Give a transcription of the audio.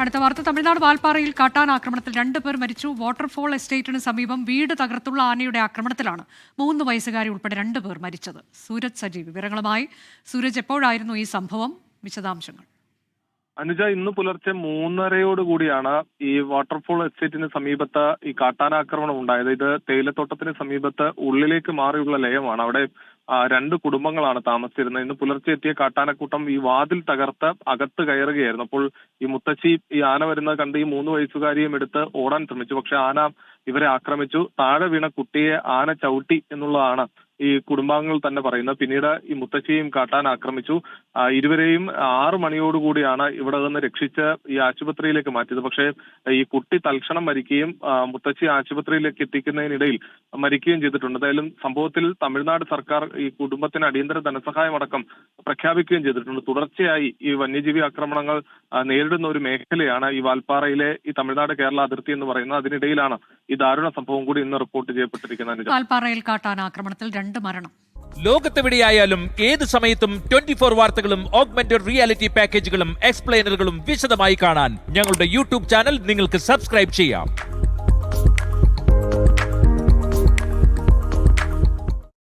അടുത്ത വാർത്ത തമിഴ്നാട് വാൽപ്പാറയിൽ കാട്ടാന ആക്രമണത്തിൽ രണ്ടു പേർ മരിച്ചു. വാട്ടർഫോൾ എസ്റ്റേറ്റിന് സമീപം വീട് തകർത്തുള്ള ആനയുടെ ആക്രമണത്തിലാണ് മൂന്ന് വയസ്സുകാരി ഉൾപ്പെടെ രണ്ടു പേർ മരിച്ചത്. സൂരജ് സജീവ് വിവരങ്ങളുമായി. സൂരജ് എപ്പോഴായിരുന്നു ഈ സംഭവം? വിശദാംശങ്ങൾ. അനുജ ഇന്ന് പുലർച്ചെ മൂന്നരയോട് കൂടിയാണ് ഈ വാട്ടർഫോൾ എസ്റ്റേറ്റിന് സമീപത്ത് ഈ കാട്ടാനാക്രമണം ഉണ്ടായത്. ഇത് തേയിലത്തോട്ടത്തിന് സമീപത്ത് ഉള്ളിലേക്ക് മാറിയുള്ള ലയമാണ്. അവിടെ രണ്ട് കുടുംബങ്ങളാണ് താമസിച്ചിരുന്നത്. ഇന്ന് പുലർച്ചെ എത്തിയ കാട്ടാനക്കൂട്ടം ഈ വാതിൽ തകർത്ത് അകത്ത് കയറുകയായിരുന്നു. അപ്പോൾ ഈ മുത്തശ്ശി ഈ ആന വരുന്നത് കണ്ട് ഈ മൂന്ന് വയസ്സുകാരിയും എടുത്ത് ഓടാൻ ശ്രമിച്ചു. പക്ഷെ ആന ഇവരെ ആക്രമിച്ചു. താഴെ വീണ കുട്ടിയെ ആന ചവിട്ടി എന്നുള്ളതാണ് ഈ കുടുംബാംഗങ്ങൾ തന്നെ പറയുന്നത്. പിന്നീട് ഈ മുത്തശ്ശിയും കാട്ടാൻ ആക്രമിച്ചു. ഇരുവരെയും ആറ് മണിയോടുകൂടിയാണ് ഇവിടെ നിന്ന് രക്ഷിച്ച് ഈ ആശുപത്രിയിലേക്ക് മാറ്റിയത്. പക്ഷേ ഈ കുട്ടി തൽക്ഷണം മരിക്കുകയും മുത്തശ്ശി ആശുപത്രിയിലേക്ക് എത്തിക്കുന്നതിനിടയിൽ മരിക്കുകയും ചെയ്തിട്ടുണ്ട്. എന്തായാലും സംഭവത്തിൽ തമിഴ്നാട് സർക്കാർ ഈ കുടുംബത്തിന് അടിയന്തര ധനസഹായമടക്കം പ്രഖ്യാപിക്കുകയും ചെയ്തിട്ടുണ്ട്. തുടർച്ചയായി ഈ വന്യജീവി ആക്രമണങ്ങൾ നേരിടുന്ന ഒരു മേഖലയാണ് ഈ വാൽപ്പാറയിലെ ഈ തമിഴ്നാട് കേരള അതിർത്തി എന്ന് പറയുന്നത്. അതിനിടയിലാണ് ഈ ദാരുണ സംഭവം കൂടി ഇന്ന് റിപ്പോർട്ട് ചെയ്യപ്പെട്ടിരിക്കുന്ന കാട്ടാന ആക്രമണത്തിൽ രണ്ട് മരണം. ലോകത്തെവിടെയായാലും ഏത് സമയത്തും ട്വന്റി ഫോർ വാർത്തകളും ഓഗ്മെന്റഡ് റിയാലിറ്റി പാക്കേജുകളും എക്സ്പ്ലെയിനറുകളും വിശദമായി കാണാൻ ഞങ്ങളുടെ യൂട്യൂബ് ചാനൽ നിങ്ങൾക്ക് സബ്സ്ക്രൈബ് ചെയ്യാം.